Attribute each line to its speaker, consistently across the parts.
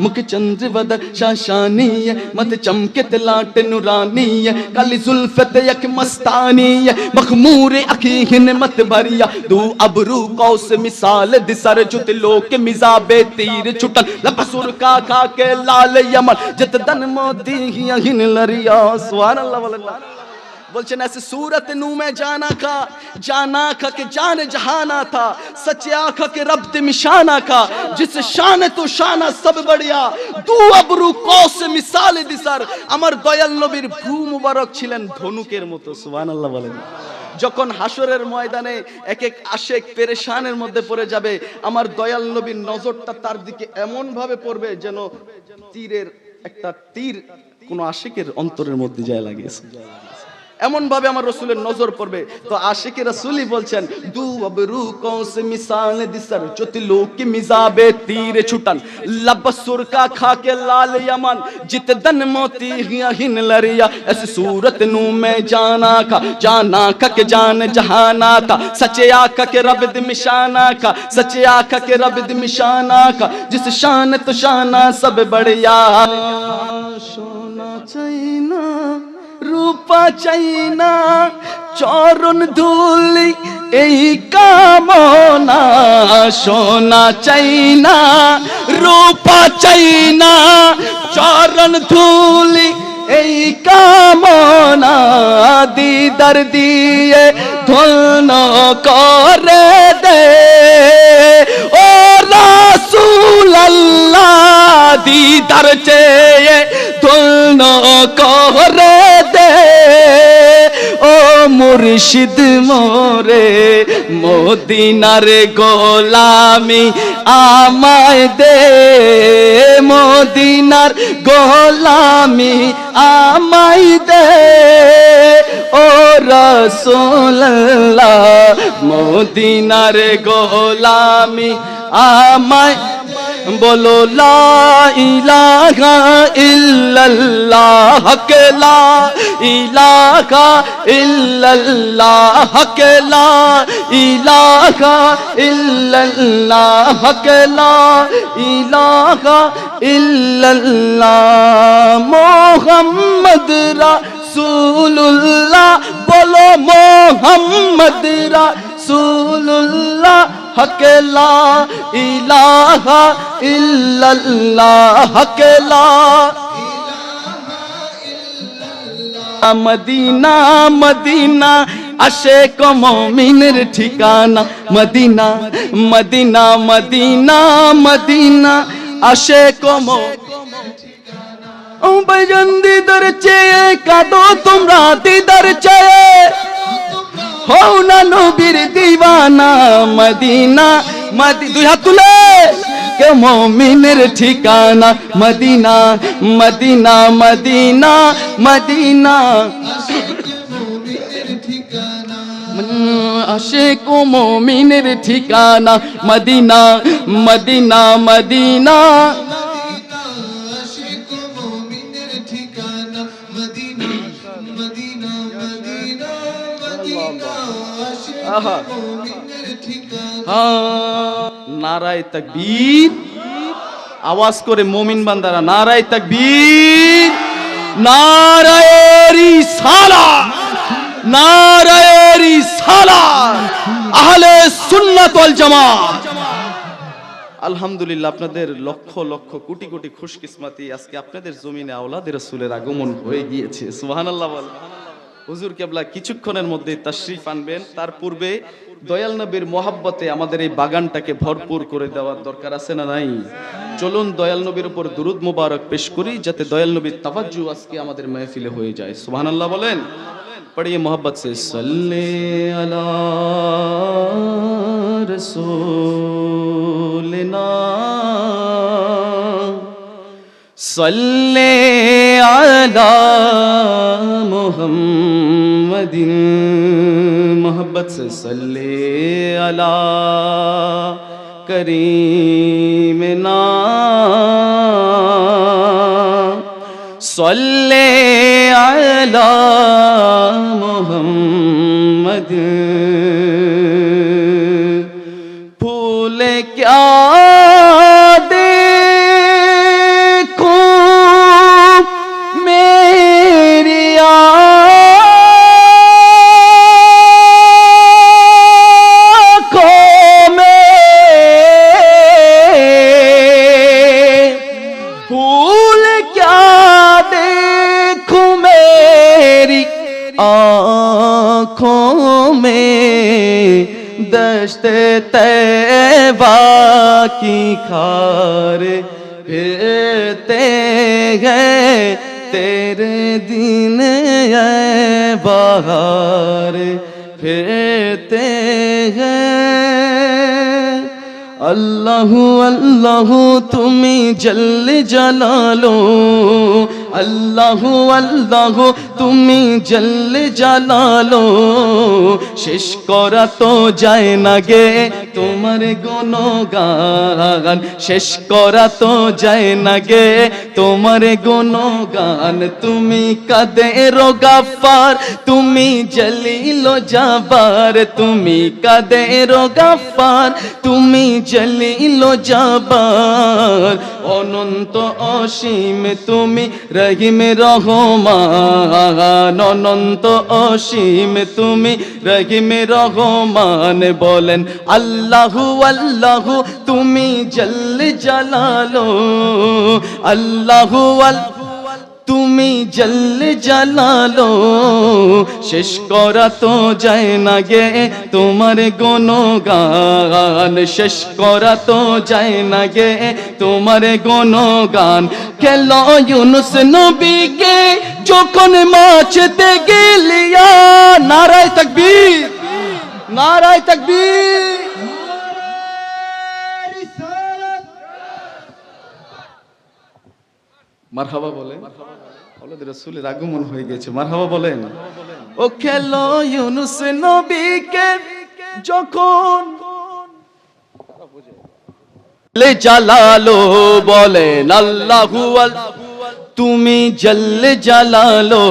Speaker 1: मुख चंद्र बदर शाशानी है मत चमके तलाट नुरानी है काली जुल्फत यक मस्तानी है मखमूर अखी हिन मत भरिया दू अबरू कौस मिसाल दिसर जुत लोक मिजाबे तीर छुटल लपसुर का खा के लाल यमन जत दन मोती हिया हिन लरिया सुभान अल्लाह वल्लाह বলছেন ऐसे सूरत नू में जाना का जाना का के जान जहाना था सच्चे आखा के रब ते मिशाना का जिस शान तो शाना सब बढ़िया দু আবরু কস মিসাল দিসার আমার দয়াল নবীর ভূ মুবারক ছিলেন ধনুকের মতো সুবহানাল্লাহ বলেন যখন হাসরের ময়দানে এক এক আশেক পেরেশানের মধ্যে পড়ে যাবে আমার দয়াল নবীর নজরটা তার দিকে এমন ভাবে পড়বে যেন তীরের একটা তীর কোন আশেকের অন্তরের মধ্যে যায় লাগিয়েছে এমন ভাবে আমার রসুলের নজর পড়বে তো আশিকে রসুলই বলছেন দু অবরু কৌস মিসাল দিসর চতি লোক মিজাবে তীরে ছুটান লবসুর কা খাকে লাল यमन जित दन मोती हिया हिन लरिया ऐसी सूरत नू मैं जाना का जाना का के जान जहाना का सचे आका के रब द मिशाना का सचे आका के रब द मिशाना का जिस शान तो शाना सब बढ़िया सोना चाइना রূপা চাই না, চরণ ধুলি এই কামনা সোনা চাই না, রূপা চাই না, চরণ ধুলি এই কামনা দিদার দিয়ে ধন্য করে দে। ও রাসূল আল্লাহ দিদার চেয়ে ধন্য করে দে, ও মুর্শিদ মোরে, মদিনার গোলামি আমায় দে, মদিনার গোলামি আমায় দে, ও রসোল্লাহ মদিনার গোলামি আমায় বলো ইলাহা ইল্লাল্লাহ কে লা ইলাহা ইল্লাল্লাহ কে লা ইলাহা ইল্লাল্লাহ কে লা ইলাহা বলো মোহাম্মদ রাসূলুল্লাহ। হকে লা ইলাহা ইল্লাল্লাহ হকে লা মদিনা মদিনা আসে কমিনের ঠিকানা। মদিনা মদিনা মদিনা মদিনা ও ভাইজান দিদার চেয়ে কাঁদো তোমরা দিদার চেয়ে। হও না নবীর দিওয়ানা মদিনা, মদি, দুই হাত তুলে। কে মমিনের ঠিকানা? Medina Medina Medina Medina. আসে কো মমিনের ঠিকানা, মদিনা মদিনা মদিনা। নারায় আওয়াজ করে মমিন বান্দারা, নারায় তাকবীর। সালা সালা আহলে আলহামদুলিল্লাহ, আপনাদের লক্ষ লক্ষ কোটি কোটি খুশকিসমাতি আজকে আপনাদের জমিনে আওলাদের রাসূলের আগমন হয়ে গিয়েছে। সুবহানাল্লাহ হুজুর কেবলা কিছুক্ষণের মধ্যে তশরিফ আনবেন। তার পূর্বে দয়াল নবীর মোহাব্বতে আমাদের এই বাগানটাকে ভরপুর করে দেওয়ার দরকার আছে না নাই? চলুন দয়াল নবীর উপর দুরুদ মুবারক পেশ করি, যাতে দয়াল নবীর তাবাজ্জু আজকে আমাদের মেহফিলে হয়ে যায়। সুবহান আল্লাহ বলেন, পড়িয়ে মোহাব্বত সে সল্লে আলা রাসূল صلی علی محمد. محبت سے صلی علی کریمنا صلی علی محمد. आँखों में दस्त तैबा की खार फिरते हैं। तेरे दिन बाहर फिरते हैं। अल्लाह अल्लाह तुम्हें जल जला लो আল্লাহু, আল্লাহ, তুমি জল্লে জালালো। শেষ করা তো যায় না গে তোমার গুণগান। শেষ করা তো যায় না গে তোমার গুণগান, তুমি কাদে গাফার তুমি জলিল জাবার তুমি কাদে গাফার তুমি জলিল জাবার অনন্ত অসীম তুমি রহিম রহমান, অনন্ত অসীম তুমি রহিম রহমান বলেন আল্লাহু আল্লাহু, তুমি জল জালালো, আল্লাহু আল্লাহ তুমি জল জালালো, শেষ করা তো যায় না গে, তোমার গান শেষ করা তো যায় না গে, তোমার গান খেল ইউনুস নবীকে যখন মাছতে গেলিয়া, নারায় তকবীর নারায় তকবীর। মারহাবা বলে আওলাদ রাসূলের আগমন হয়ে গেছে, মারহাবা বলেন। ও খেলো ইউনুস নবীকে যখন লে জালালো বলেন, আল্লাহু আল্লাহ তুমি জল্লে জালালো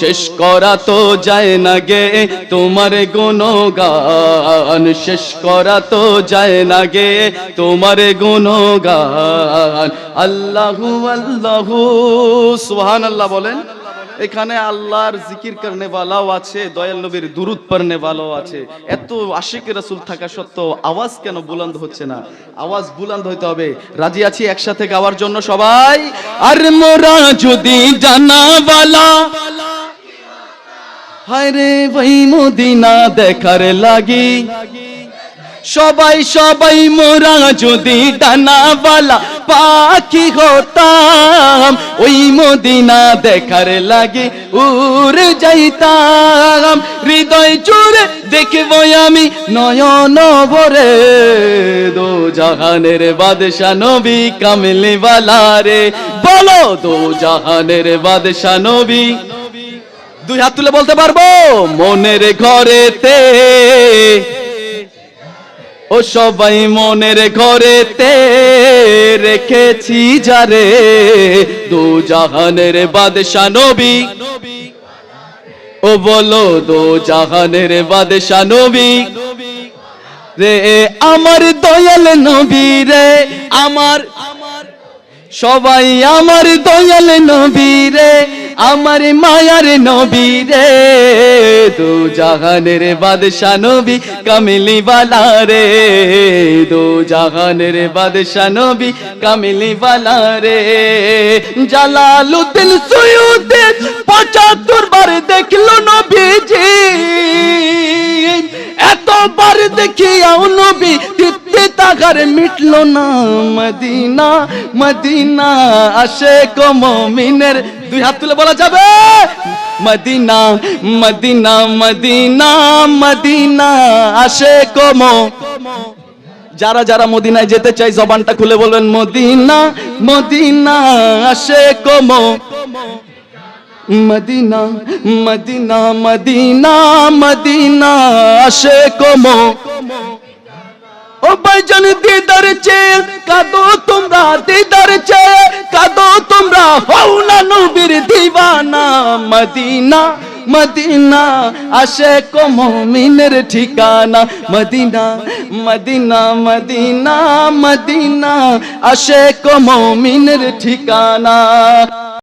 Speaker 1: শেষ করা তো যায় না গে তোমার গুণগান, শেষ করা তো যায় না গে তোমার গুণগান। আল্লাহু আল্লাহু সুহান আল্লাহ বলেন। এখানে আল্লাহর জিকির করনে ওয়ালাও আছে, দয়াল নবীর দুরুদ পড়নে ওয়ালাও আছে। এত আশিক রাসূল থাকা সত্ত্বেও আওয়াজ কেন বুলন্দ হচ্ছে না? আওয়াজ বুলন্দ হইতে হবে। রাজি আছি একসাথে গাওয়ার জন্য সবাই? আর মোরা যদি জানাওয়ালা। হায় রে ভাই মদিনা দেখার লাগি। সবাই সবাই মোরা যদি ডানাওয়ালা পাখি হতাম, ওই মদিনা দেখার লাগে উড়ে যাইতাম। হৃদয় জুড়ে দেখব আমি নয়ন ভরে দো জাহানের বাদশা নবী কামলি রে। বলো দো জাহানের বাদশা নবী। দুই হাত তুলে বলতে পারব মনের ঘরেতে। ও সবাই মনের ঘরেতে রেখেছি যারে দু জাহানের বাদশা নবী। ও বলো, দো জাহানের বাদশা নবী। রে, আমার দয়াল নবী রে, আমার সবাই আমার দয়াল নবী রে। আমার মায়ার নবী রে, দু জাহানের বাদশা নবী কামিলি বালা রে, দু জাহানের বাদশা নবী কামিলি বালা রে। জালালুদ্দিন সুয়ুদ্দি পঁচাত্তর বার দেখল নবীজি, এতবার দেখিয়াও নবী তাগার মিটলো না মদিনা মদিনা আসে কমিনের দুই হাত তুলে বলা যাবে মদিনা মদিনা মদিনা মদিনা আসে কম যারা যারা মদিনায় যেতে চাই জবানটা খুলে বলবেন, মদিনা মদিনা আসে কম মদিনা মদিনা মদিনা মদিনা আসে কমো ও ভাইজান দিদার চেয়ে, কাদো তোমরা দিদার চেয়ে, কাদো তোমরা হও না নবীর দিবানা। মদিনা মদিনা আসে কমিনের ঠিকানা। মদিনা মদিনা মদিনা মদিনা আসে কমিনের ঠিকানা।